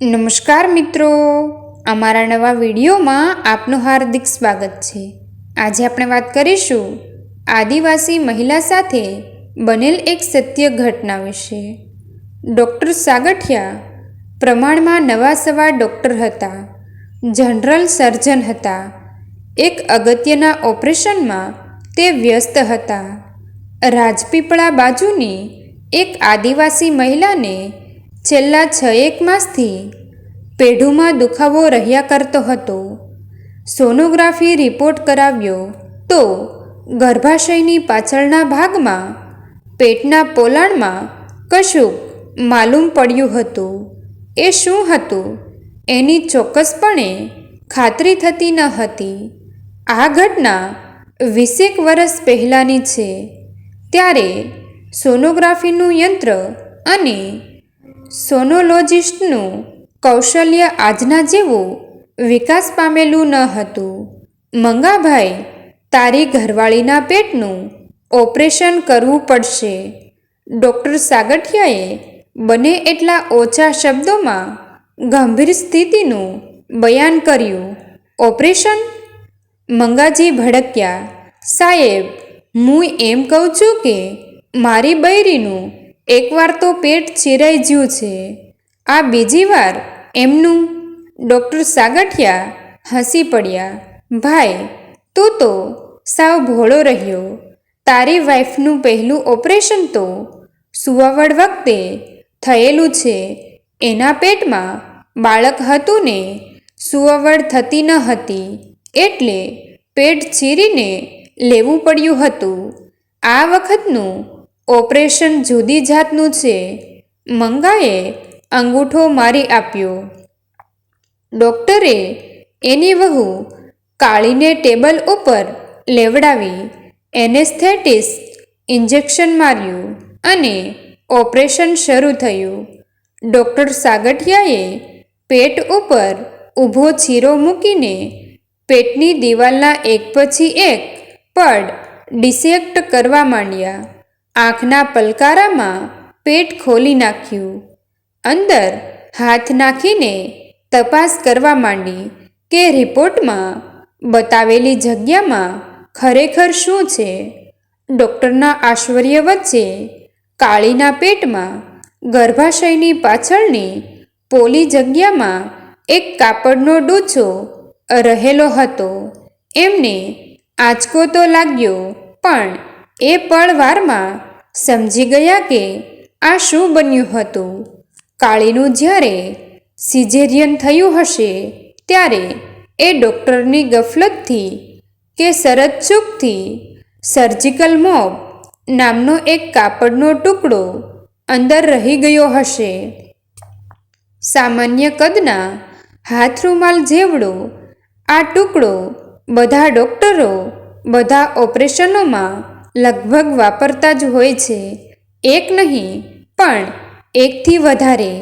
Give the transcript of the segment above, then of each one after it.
નમસ્કાર મિત્રો. અમારા નવા વિડીયોમાં આપનું હાર્દિક સ્વાગત છે. આજે આપણે વાત કરીશું આદિવાસી મહિલા સાથે બનેલ એક સત્ય ઘટના વિશે. ડૉક્ટર સાગઠિયા પ્રમાણમાં નવા સવા ડૉક્ટર હતા. જનરલ સર્જન હતા. એક અગત્યના ઓપરેશનમાં તે વ્યસ્ત હતા. રાજપીપળા બાજુની એક આદિવાસી મહિલાને છેલ્લા છ એક માસથી પેઢુમાં દુખાવો રહ્યા કરતો હતો. સોનોગ્રાફી રિપોર્ટ કરાવ્યો તો ગર્ભાશયની પાછળના ભાગમાં પેટના પોલાણમાં કશુંક માલુમ પડ્યું હતું. એ શું હતું? એની ચોક્કસપણે ખાતરી થતી ન હતી. આ ઘટના વીસેક વર્ષ પહેલાંની છે. ત્યારે સોનોગ્રાફીનું યંત્ર અને સોનોલોજિસ્ટનું કૌશલ્ય આજના જેવું વિકાસ પામેલું ન હતું. મંગાભાઈ તારી ઘરવાળીના પેટનું ઓપરેશન કરવું પડશે. ડૉક્ટર સાગઠિયાએ બને એટલા ઓછા શબ્દોમાં ગંભીર સ્થિતિનું બયાન કર્યું. ઓપરેશન મંગાજી ભડક્યા. સાહેબ, હું એમ કહું છું કે મારી બૈરીનું એકવાર તો પેટ ચીરાઈ ગયું છે. આ બીજી વાર એમનું ડૉક્ટર સાગઠિયા હસી પડ્યા. ભાઈ, તું તો સાવ ભોળો રહ્યો. તારી વાઈફનું પહેલું ઓપરેશન તો સુવાવડ વખતે થયેલું છે. એના પેટમાં બાળક હતું ને સુવાવડ થતી ન હતી. એટલે પેટ ચીરીને લેવું પડ્યું હતું. આ વખતનું ઓપરેશન જુદી જાતનું છે? મંગાએ અંગૂઠો મારી આપ્યો. ડૉક્ટરે એની વહુ કાળીને ટેબલ ઉપર લેવડાવી એનેસ્થેટિસ ઇન્જેક્શન માર્યું અને ઓપરેશન શરૂ થયું. ડૉક્ટર સાગઠિયાએ પેટ ઉપર ઊભો ચીરો મૂકીને પેટની દિવાલના એક પછી એક પડ ડિસેક્ટ કરવા માંડ્યા. આંખના પલકારામાં પેટ ખોલી નાખ્યું. અંદર હાથ નાખીને તપાસ કરવા માંડી કે રિપોર્ટમાં બતાવેલી જગ્યામાં ખરેખર શું છે. ડૉક્ટરના આશ્ચર્ય વચ્ચે કાળીના પેટમાં ગર્ભાશયની પાછળની પોલી જગ્યામાં એક કાપડનો ડૂચો રહેલો હતો. એમને આંચકો તો લાગ્યો, પણ એ પળવારમાં સમજી ગયા કે આ શું બન્યું હતું. કાળીનું જ્યારે સિઝેરિયન થયું હશે, ત્યારે એ ડૉક્ટરની ગફલતથી કે શરતચૂકથી સર્જિકલ મોબ નામનો એક કાપડનો ટુકડો અંદર રહી ગયો હશે. સામાન્ય કદના હાથ રૂમાલ જેવડો આ ટુકડો બધા ડૉક્ટરો, બધા ઓપરેશનોમાં લગભગ વાપરતા જ હોય છે. એક નહીં, પણ એકથી વધારે.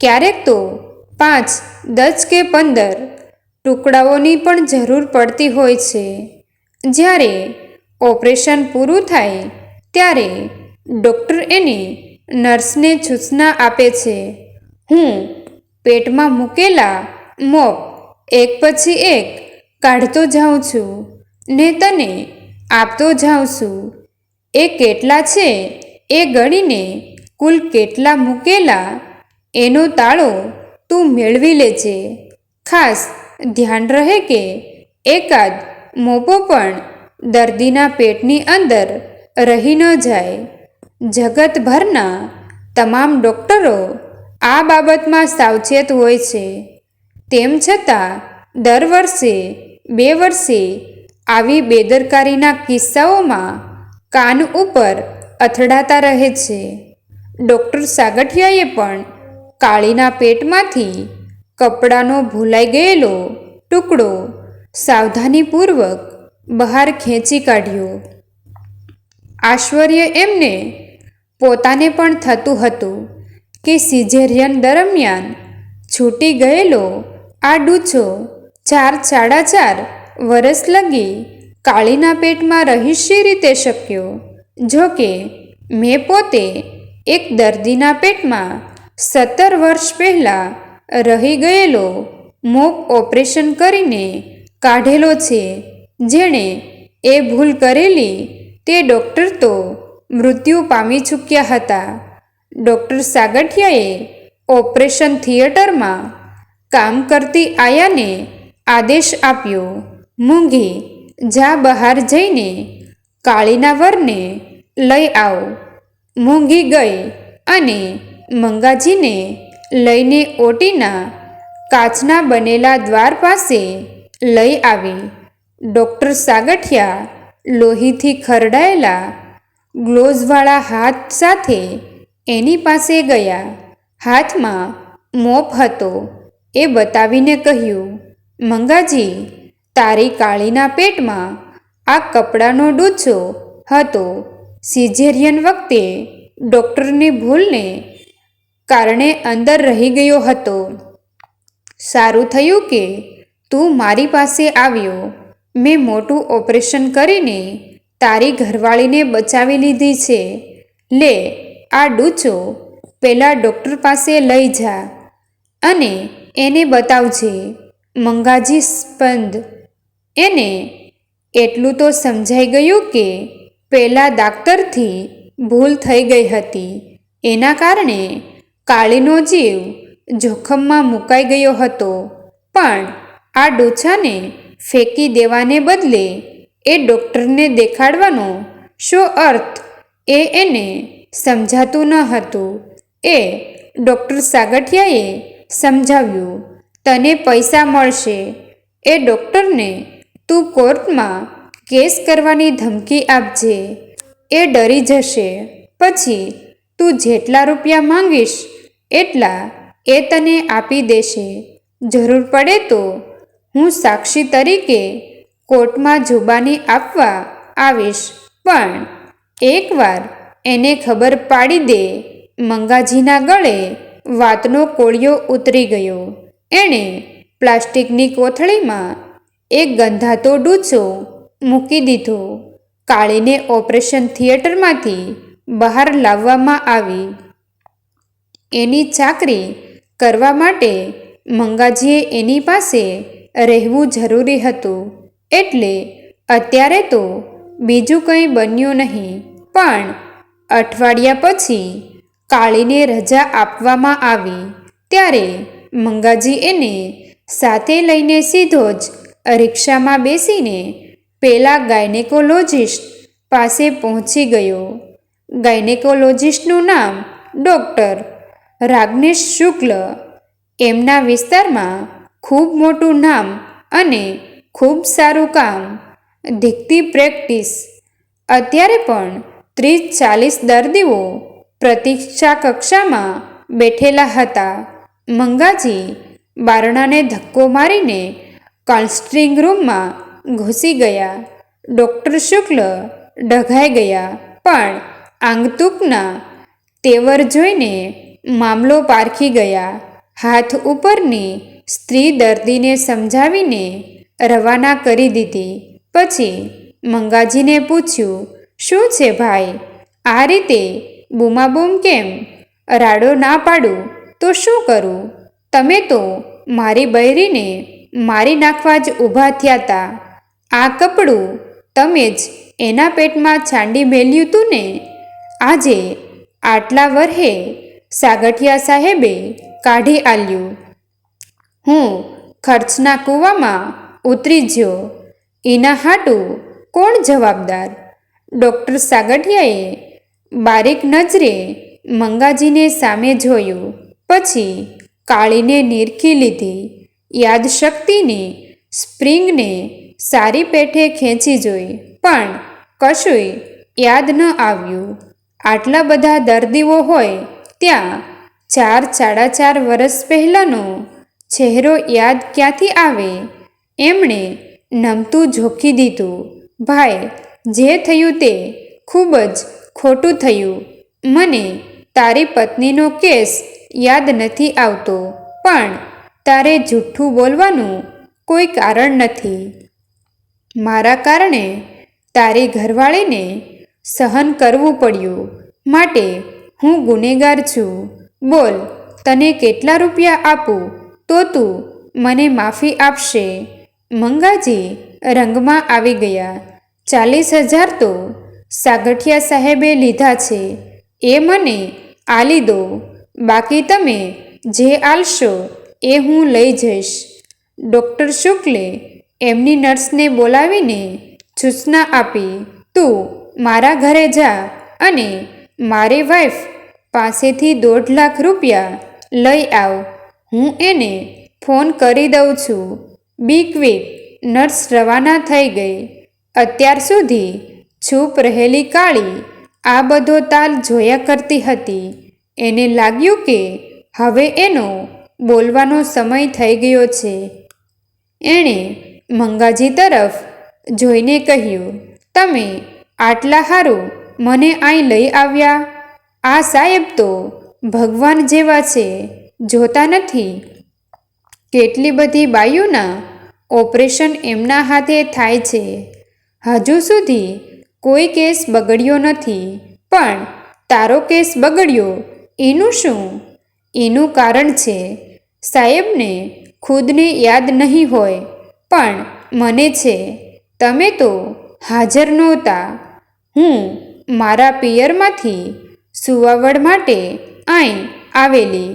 ક્યારેક તો પાંચ, દસ કે પંદર ટુકડાઓની પણ જરૂર પડતી હોય છે. જ્યારે ઓપરેશન પૂરું થાય, ત્યારે ડૉક્ટર એને નર્સને સૂચના આપે છે, હું પેટમાં મૂકેલા મોપ એક પછી એક કાઢતો જાઉં છું, ને તને આપતો જાઉં છું. એ કેટલા છે? એ ગણીને કુલ કેટલા મૂકેલા? એનો તાળો તું મેળવી લેજે. ખાસ ધ્યાન રહે કે એકાદ મોપો પણ દર્દીના પેટની અંદર રહી ન જાય. જગતભરના તમામ ડૉક્ટરો આ બાબતમાં સાવચેત હોય છે. તેમ છતાં, દર વર્ષે, બે વર્ષે આવી બેદરકારીના કિસ્સાઓમાં કાન ઉપર અથડાતા રહે છે. ડૉક્ટર સાગઠિયાએ પણ કાળીના પેટમાંથી કપડાનો ભૂલાઈ ગયેલો ટુકડો સાવધાનીપૂર્વક બહાર ખેંચી કાઢ્યો. આશ્ચર્ય એમને પોતાને પણ થતું હતું કે સિઝેરિયન દરમિયાન છૂટી ગયેલો આ ડૂચો ચાર સાડા ચાર વરસ લગી કાળીના પેટમાં રહી રીતે શક્યો. જો કે, મેં પોતે એક દર્દીના પેટમાં સત્તર વર્ષ પહેલાં રહી ગયેલો મોપ ઓપરેશન કરીને કાઢેલો છે. જેણે એ ભૂલ કરેલી તે ડૉક્ટર તો મૃત્યુ પામી ચૂક્યા હતા. ડૉક્ટર સાગઠિયાએ ઓપરેશન થિયેટરમાં કામ કરતી આયાને આદેશ આપ્યો. મૂંઘી જા બહાર જઈને કાળીના વરને લઈ આવ. મૂંઘી ગઈ અને મંગાજીને લઈને ઓટીના કાચના બનેલા દ્વાર પાસે લઈ આવી. ડૉક્ટર સાગઠિયા લોહીથી ખરડાયેલા ગ્લોઝવાળા હાથ સાથે એની પાસે ગયા. હાથમાં મોપ હતો. એ બતાવીને કહ્યું, મંગાજી તારી કાળીના પેટમાં આ કપડાનો ડૂચો હતો. સિઝેરિયન વખતે ડૉક્ટરની ભૂલને કારણે અંદર રહી ગયો હતો. સારું થયું કે તું મારી પાસે આવ્યો. મેં મોટું ઓપરેશન કરીને તારી ઘરવાળીને બચાવી લીધી છે. લે, આ ડૂચો પેલા ડૉક્ટર પાસે લઈ જા અને એને બતાવજે. મંગાજી સ્પંદ એને એટલું તો સમજાઈ ગયું કે પેલા દાક્તરથી ભૂલ થઈ ગઈ હતી. એના કારણે કાળીનો જીવ જોખમમાં મુકાઈ ગયો હતો. પણ આ ડોછાને ફેંકી દેવાને બદલે એ ડૉક્ટરને દેખાડવાનો શો અર્થ એ એને સમજાતું ન હતું. એ ડૉક્ટર સાગઠિયાએ સમજાવ્યું, તને પૈસા મળશે. એ ડૉક્ટરને તું કોર્ટમાં કેસ કરવાની ધમકી આપજે. એ ડરી જશે. પછી તું જેટલા રૂપિયા માંગીશ એટલા એ તને આપી દેશે. જરૂર પડે તો હું સાક્ષી તરીકે કોર્ટમાં જુબાની આપવા આવીશ. પણ એકવાર એને ખબર પાડી દે, મંગાજીના ગળે વાતનો કોળિયો ઉતરી ગયો. એણે પ્લાસ્ટિકની કોથળીમાં એક ગંધાતો ડૂચો મૂકી દીધો. કાળીને ઓપરેશન થિયેટરમાંથી બહાર લાવવામાં આવી. એની ચાકરી કરવા માટે મંગાજીએ એની પાસે રહેવું જરૂરી હતું. એટલે અત્યારે તો બીજું કંઈ બન્યું નહીં. પણ અઠવાડિયા પછી કાળીને રજા આપવામાં આવી. ત્યારે મંગાજી એને સાથે લઈને સીધો જ રિક્ષામાં બેસીને પેલા ગાયનેકોલોજિસ્ટ પાસે પહોંચી ગયો. ગાયનેકોલોજિસ્ટનું નામ ડૉક્ટર રાગ્નેશ શુક્લ. એમના વિસ્તારમાં ખૂબ મોટું નામ અને ખૂબ સારું કામ ધીકતી પ્રેક્ટિસ. અત્યારે પણ ત્રીસ ચાલીસ દર્દીઓ પ્રતીક્ષા કક્ષામાં બેઠેલા હતા. મંગાજી બારણાને ધક્કો મારીને કોન્સ્ટ્રિંગ રૂમમાં ઘૂસી ગયા. ડૉક્ટર શુક્લ ડઘાઈ ગયા. પણ આંગતુકના તેવર જોઈને મામલો પારખી ગયા. હાથ ઉપરની સ્ત્રી દર્દીને સમજાવીને રવાના કરી દીધી. પછી મંગાજીને પૂછ્યું, શું છે ભાઈ? આ રીતે બૂમાબૂમ કેમ? રાડો ના પાડું? તો શું કરું? તમે તો મારી બૈરીને મારી નાખવા જ ઊભા થયા તા આ કપડું તમે જ એના પેટમાં છાંડી મેલ્યું હતું ને? આજે આટલા વરહે સાગઠિયા સાહેબે કાઢી આલ્યું. હું ખર્ચના કૂવામાં ઉતરી જ્યો. એના હાટું કોણ જવાબદાર? ડૉક્ટર સાગઠિયાએ બારીક નજરે મંગાજીને સામે જોયું. પછી કાળીને નીરખી લીધી. યાદશક્તિની, સ્પ્રિંગને સારી પેઠે ખેંચી જોઈ. પણ કશુંય યાદ ન આવ્યું. આટલા બધા દર્દીઓ હોય ત્યાં ચાર સાડા ચાર વર્ષ પહેલાંનો ચહેરો યાદ ક્યાંથી આવે? એમણે નમતું ઝોકી દીધું. ભાઈ, જે થયું તે ખૂબ જ ખોટું થયું. મને તારી પત્નીનો કેસ યાદ નથી આવતો. પણ તારે જૂઠું બોલવાનું કોઈ કારણ નથી. મારા કારણે તારી ઘરવાળીને સહન કરવું પડ્યું. માટે હું ગુનેગાર છું. બોલ, તને કેટલા રૂપિયા આપું? તો તું મને માફી આપશે. મંગાજી રંગમાં આવી ગયા. ચાલીસ હજાર તો સાગઠિયા સાહેબે લીધા છે. એ મને આલી દો. બાકી તમે જે આલશો એ હું લઈ જઈશ. ડૉક્ટર શુક્લે એમની નર્સને બોલાવીને સૂચના આપી, તું મારા ઘરે જા અને મારી વાઈફ પાસેથી દોઢ લાખ રૂપિયા લઈ આવ. હું એને ફોન કરી દઉં છું. બી ક્વિક નર્સ રવાના થઈ ગઈ. અત્યાર સુધી છૂપ રહેલી કાળી આ બધો તાલ જોયા કરતી હતી. એને લાગ્યું કે હવે એનો બોલવાનો સમય થઈ ગયો છે. એણે મંગાજી તરફ જોઈને કહ્યું, તમે આટલા હારું મને અહીં લઈ આવ્યા? આ સાહેબ તો ભગવાન જેવા છે, જોતા નથી. કેટલી બધી બાયુના ઓપરેશન એમના હાથે થાય છે. હજુ સુધી કોઈ કેસ બગડ્યો નથી, પણ તારો કેસ બગડ્યો, એનું શું? એનું કારણ છે સાહેબને ખુદને યાદ નહીં હોય, પણ મને છે, તમે તો હાજર નહોતા. હું મારા પિયરમાંથી સુવાવડ માટે અહીં આવેલી.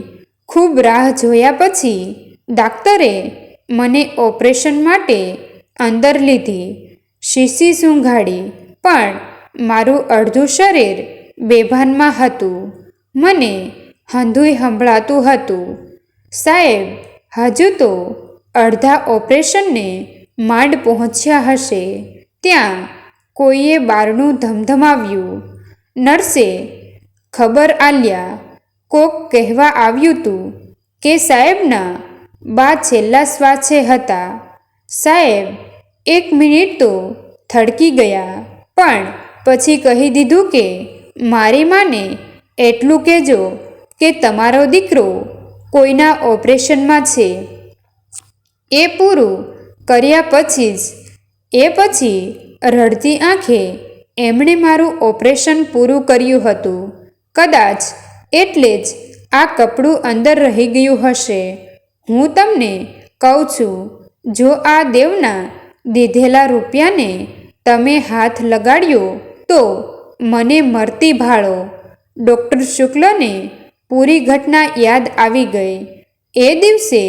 ખૂબ રાહ જોયા પછી ડાક્ટરે મને ઓપરેશન માટે અંદર લીધી, શીશી સૂંઘાડી, પણ મારું અડધું શરીર બેભાનમાં હતું. મને હંધુય સંભળાતું હતું. સાહેબ, હજુ તો અડધા ઓપરેશનને માંડ પહોંચ્યા હશે. ત્યાં કોઈએ બારણું ધમધમાવ્યું. નર્સે ખબર આલ્યા, કોક કહેવા આવ્યું તું કે સાહેબના બા છેલ્લા શ્વાસે હતા. સાહેબ, એક મિનિટ તો થડકી ગયા, પણ પછી કહી દીધું કે મારી માને એટલું કહેજો કે તમારો દીકરો કોઈના ઓપરેશનમાં છે. એ પૂરું કર્યા પછી જ, એ પછી રડતી આંખે એમણે મારું ઓપરેશન પૂરું કર્યું હતું. કદાચ એટલે જ આ કપડું અંદર રહી ગયું હશે. હું તમને કહું છું, જો આ દેવના દીધેલા રૂપિયાને તમે હાથ લગાડ્યો તો મને મરતી ભાળો. ડૉક્ટર શુક્લને પૂરી ઘટના યાદ આવી ગઈ. એ દિવસે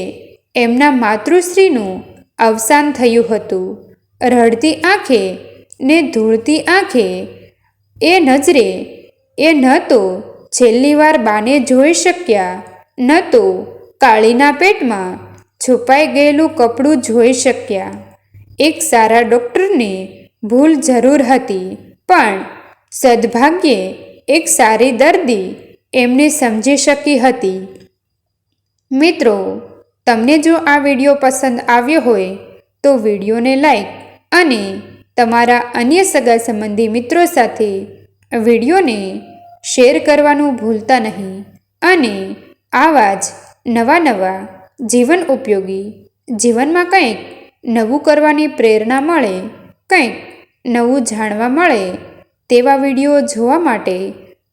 એમના માતૃશ્રીનું અવસાન થયું હતું. રડતી આંખે ને ધૂળતી આંખે એ નજરે એ ન તો છેલ્લી વાર બાને જોઈ શક્યા, ન તો કાળીના પેટમાં છુપાઈ ગયેલું કપડું જોઈ શક્યા. એક સારા ડૉક્ટરને ભૂલ જરૂર હતી, પણ સદભાગ્યે એક સારી દર્દી એમને સમજી શકી હતી. મિત્રો, તમને જો આ વીડિયો પસંદ આવ્યો હોય, તો વિડીયોને લાઈક અને તમારા અન્ય સગા સંબંધી મિત્રો સાથે વિડીયોને શેર કરવાનું ભૂલતા નહીં અને આવા જ નવા નવા જીવન ઉપયોગી જીવનમાં કંઈક નવું કરવાની પ્રેરણા મળે, કંઈક નવું જાણવા મળે તેવા વીડિયો જોવા માટે